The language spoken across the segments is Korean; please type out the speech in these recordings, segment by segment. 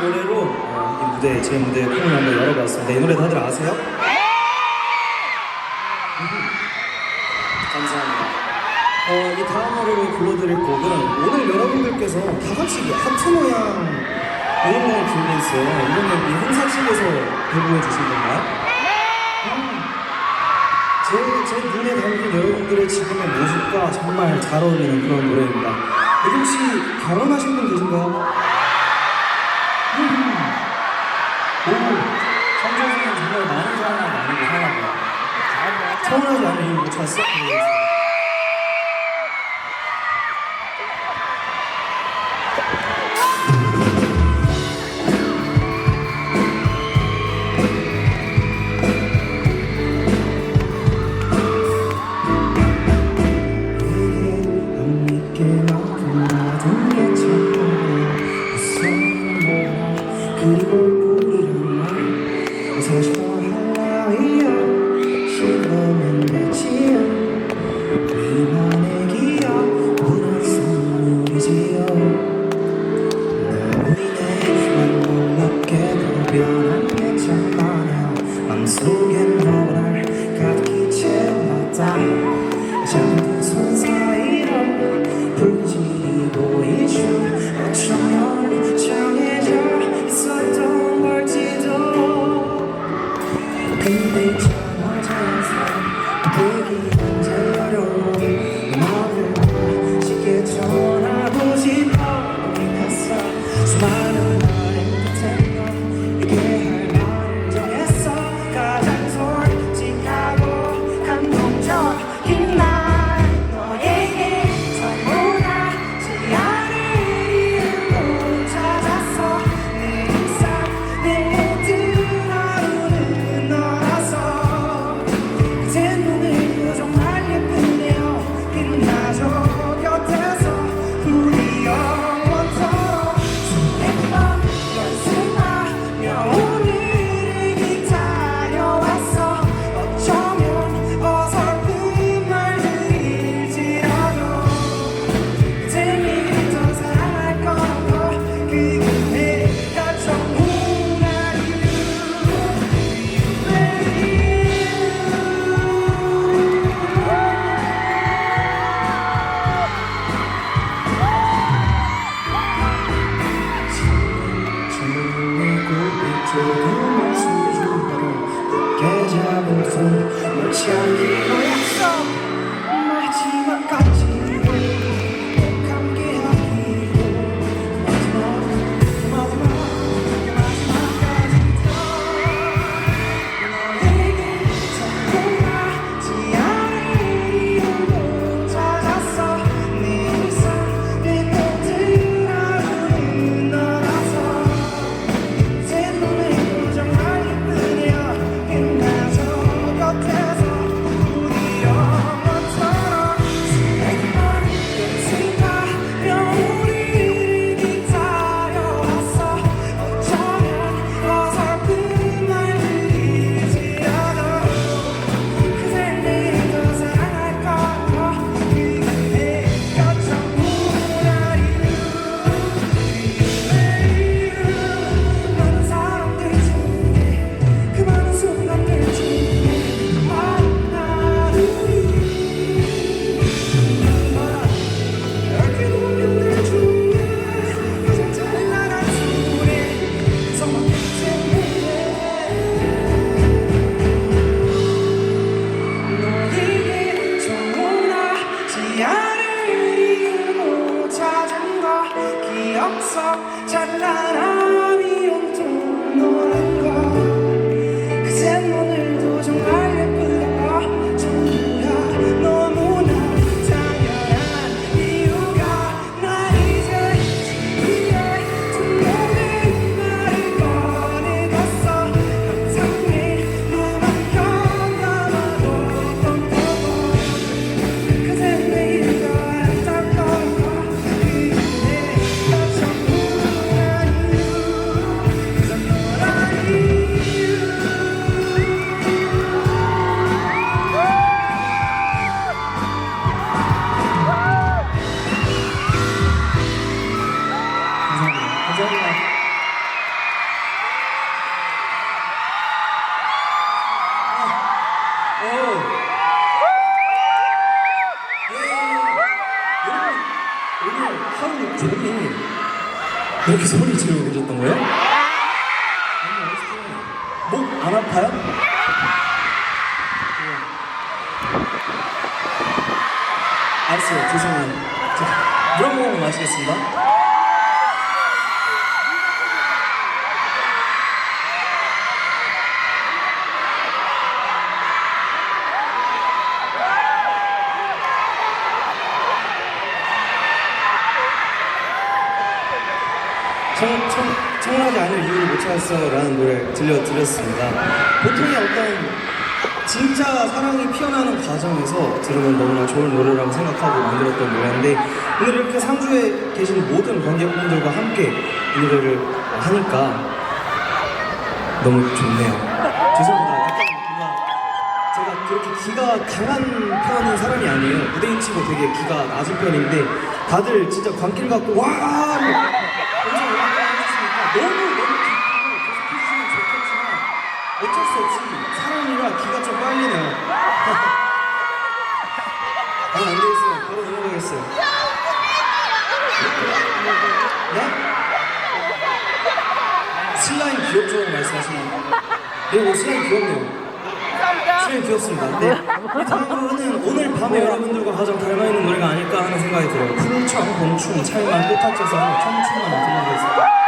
노래로 어, 이 무대, 제 무대 콩을 한번 열어봤습니다. 이 노래 다들 아세요? 감사합니다. 어, 이 다음 노래를 불러드릴 곡은 오늘 여러분들께서 다 같이 이 하트 모양 이름을 불러주세요. 이거는 이 행사실에서 배부해 주신 건가요? 음. 제, 제 눈에 담긴 여러분들의 지금의 모습과 정말 잘 어울리는 그런 노래입니다. 네, 혹시 결혼하신 분 계신가요? 서울에서 많이 잘 쓰고 자, 물한 모금 마시겠습니다. 청, 청, 청하지 않을 이유를 못 찾았어라는 노래 들려드렸습니다. 보통의 어떤 진짜 사랑이 피어나는 과정에서 들으면 너무나 좋은 노래라고 생각하고 만들었던 노래인데 오늘 이렇게 상주에 계신 모든 관객분들과 함께 이 노래를 하니까 너무 좋네요. 죄송합니다. 약간 뭔가 제가 그렇게 기가 강한 편인 사람이 아니에요. 무대인 치고 되게 기가 낮은 편인데 다들 진짜 광기를 갖고 와! 어쩔 수 없이 사람이라 기가 좀 빨리네요. 아, 안 되겠어요. 바로 넘어가겠어요. 네? 슬라임 귀엽죠? 말씀하시는 네, 뭐 슬라임 귀엽네요. 슬라임 귀엽습니다. 네. 이 다음으로는 오늘 밤에 여러분들과 가장 닮아있는 노래가 아닐까 하는 생각이 들어요. 풀청, 곤충, 찰만, 꽃합쳐서 청춘만 들려드렸습니다.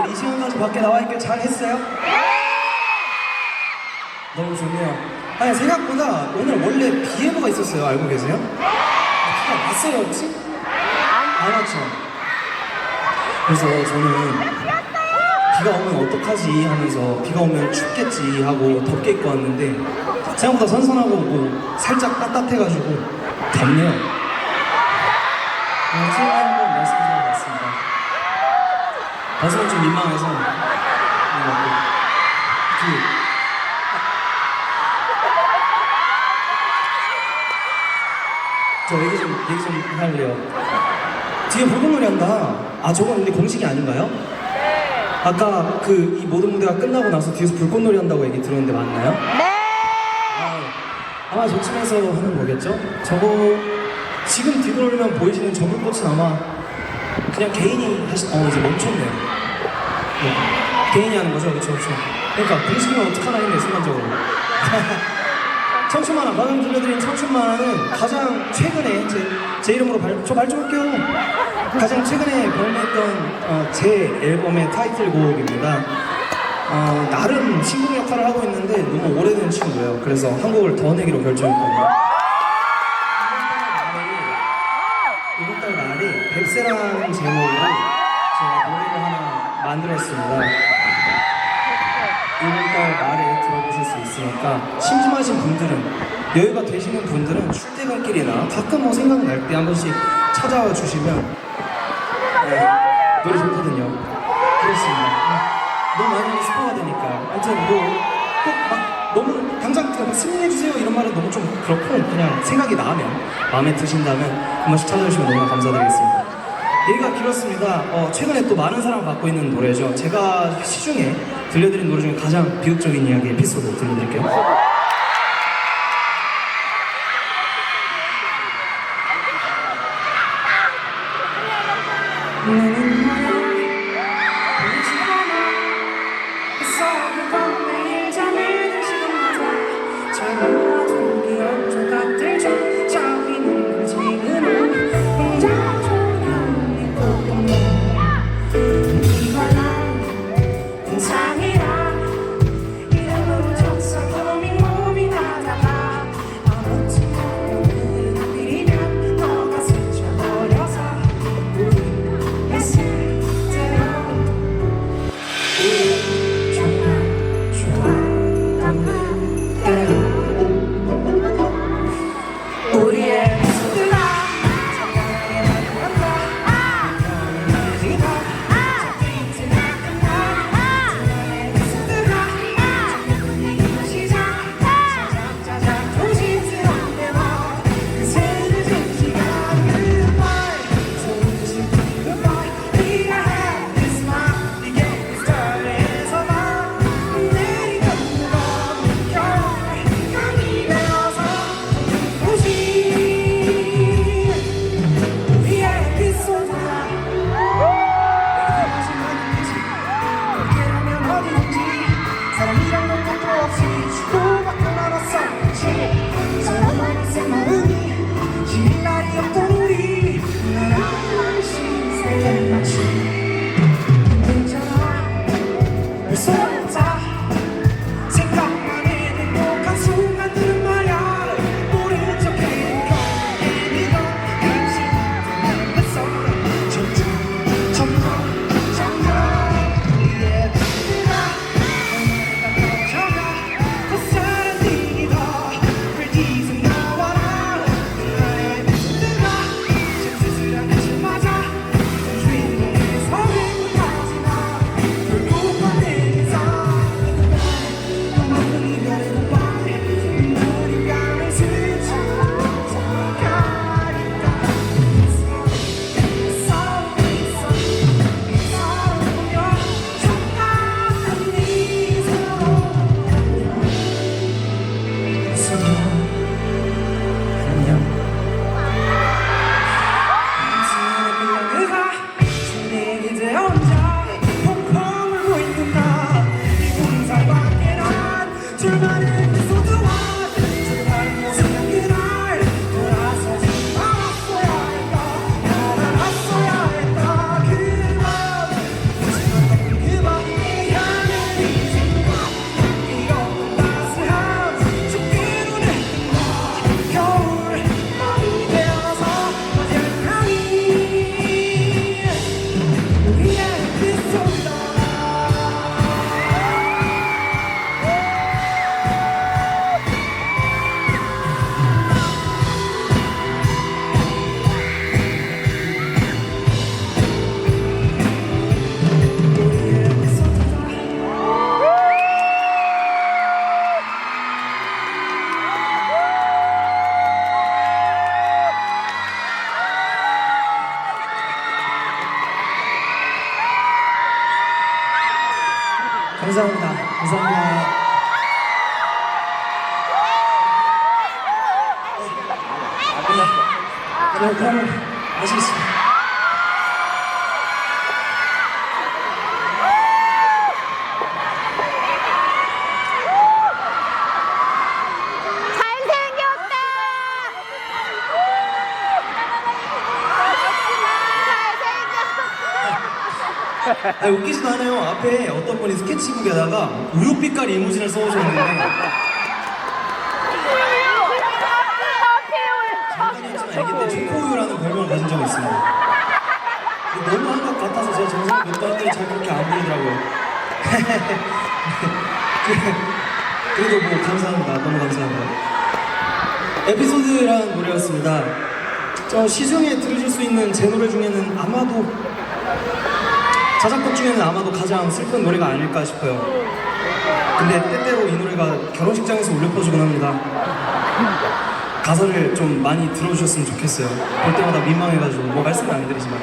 다행이다. 오늘 이 시간까지 밖에 나와 있길 잘했어요? 너무 좋네요. 아니 생각보다 오늘 원래 비 예보가 있었어요. 알고 계세요? 아, 비가 왔어요 혹시? 안 왔죠. 그래서 저는 비가 오면 어떡하지 하면서 비가 오면 춥겠지 하고 덥게 입고 왔는데 생각보다 선선하고 뭐 살짝 따뜻해가지고 덥네요. 어, 제가 벗으면 좀 민망해서 어, 그저 얘기 좀 얘기 좀 할래요. 뒤에 불꽃놀이 한다. 아 저건 근데 공식이 아닌가요? 아까 그 이 모든 무대가 끝나고 나서 뒤에서 불꽃놀이 한다고 얘기 들었는데 맞나요? 아, 아마 저쯤에서 하는 거겠죠? 저거 지금 뒤돌면 보이시는 저 불꽃은 아마 그냥 개인이 하시 어 이제 멈췄네요. 네. 개인이 하는 거죠, 그렇죠, 그렇죠. 그러니까 공식이면 어떡하나 했네 순간적으로. 청춘만화 방금 들려드린 청춘만화는 가장 최근에 제, 제 이름으로 발, 저 말 좀 할게요. 가장 최근에 발매했던 어, 제 앨범의 타이틀곡입니다. 어, 나름 친구 역할을 하고 있는데 너무 오래된 친구예요. 그래서 한 곡을 더 내기로 결정했거든요. 뱁새라는 제목으로 제가 노래를 하나 만들었습니다. 이번 달 말에 들어보실 수 있으니까 심심하신 분들은 여유가 되시는 분들은 출퇴근길이나 가끔 뭐 생각날 때 한 번씩 찾아와 주시면 네, 노래 좋거든요. 그렇습니다. 네, 너무 많이 스포가 되니까 아무튼 뭐꼭막 너무 당장 막 승인해 주세요 이런 말은 너무 좀 그렇고 그냥 생각이 나면 마음에 드신다면 한 번씩 찾아주시면 너무 감사드리겠습니다. 얘기가 길었습니다. 어, 최근에 또 많은 사랑을 받고 있는 노래죠. 제가 시중에 들려드린 노래 중에 가장 비극적인 이야기 에피소드 들려드릴게요. 아, 웃기지도 않아요. 앞에 어떤 분이 스케치북에다가 우유 빛깔 이모지를 써오셨는데 장난이지만 이게 때 초코우유라는 별명을 가진 적이 있습니다. 근데 너무 한 것 같아서 제가 정상 몇번 했더니 잘 그렇게 안 보이더라고요. 그래도 뭐 감사합니다. 너무 감사합니다. 에피소드라는 노래였습니다. 저 시중에 들으실 수 있는 제 노래 중에는 아마도 자작곡 중에는 아마도 가장 슬픈 노래가 아닐까 싶어요. 근데 때때로 이 노래가 결혼식장에서 울려 퍼지곤 합니다. 가사를 좀 많이 들어주셨으면 좋겠어요. 볼 때마다 민망해가지고 뭐 말씀은 안 드리지만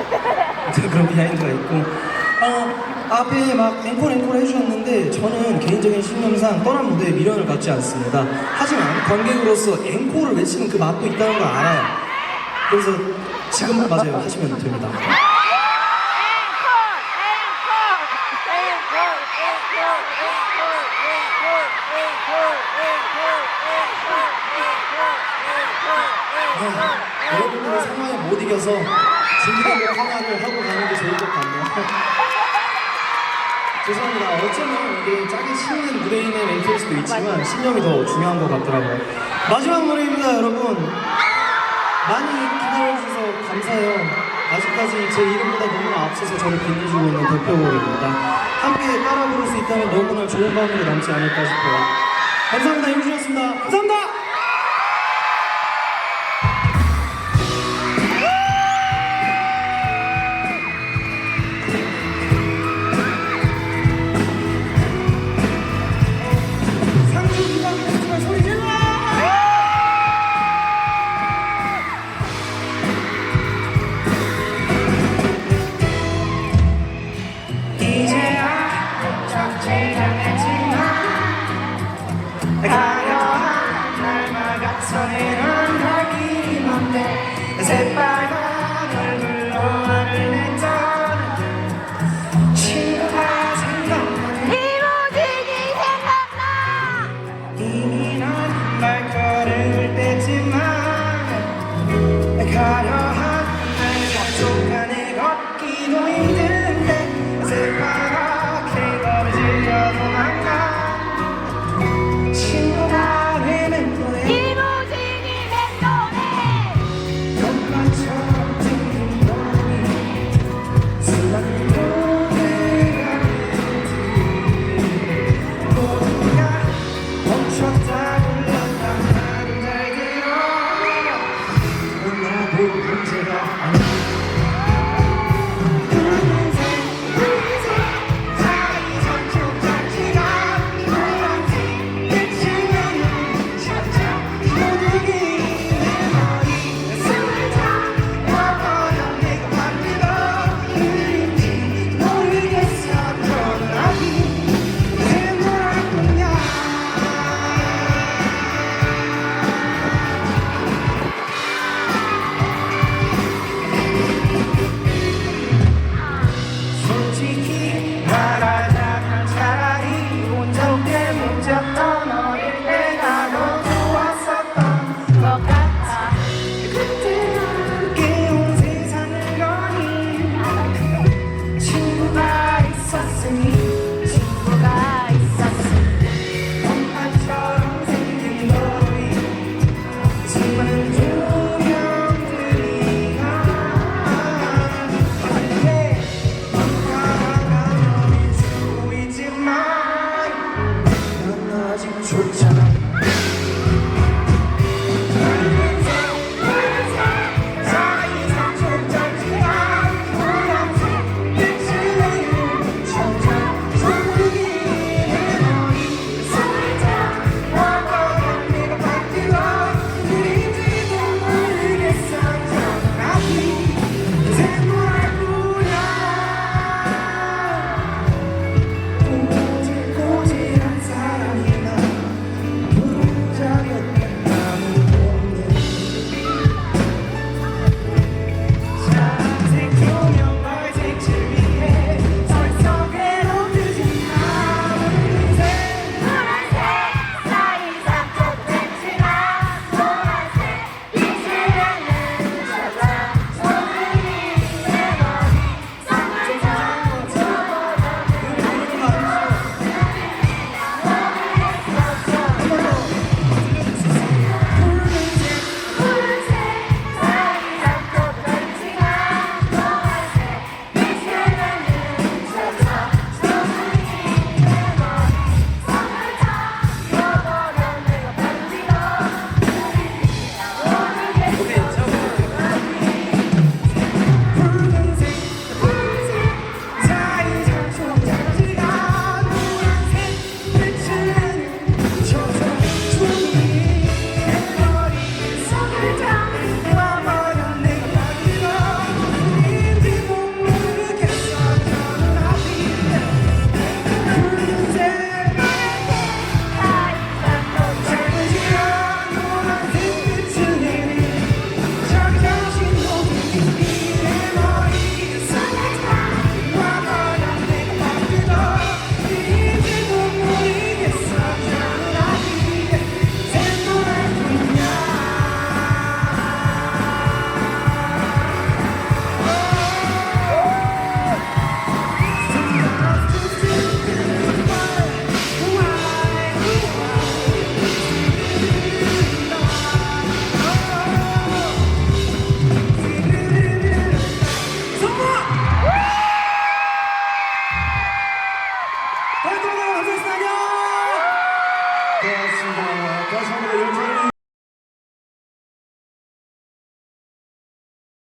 그런 비하인드가 있고 어, 앞에 막 앵콜 앵콜 해주셨는데 저는 개인적인 신념상 떠난 무대에 미련을 갖지 않습니다. 하지만 관객으로서 앵콜을 외치는 그 맛도 있다는 걸 알아요. 그래서 지금 맞아요 하시면 됩니다. 네, 여러분들의 상황에 못 이겨서 진지하게 화화를 하고 가는 게 좋을 것 같네요. 죄송합니다. 어쩌면 이게 짜게 치는 무대인의 멘트일 수도 있지만 신념이 더 중요한 것 같더라고요. 마지막 노래입니다, 여러분. 많이 기다려주셔서 감사해요. 아직까지 제 이름보다 너무나 앞서서 저를 빛내주고 있는 대표곡입니다. 함께 따라 부를 수 있다면 너무나 좋은 마음으로 남지 않을까 싶어요. 감사합니다. 임준이었습니다. 감사합니다. 가려한 날마다 서해는 밝기 맘대 새빨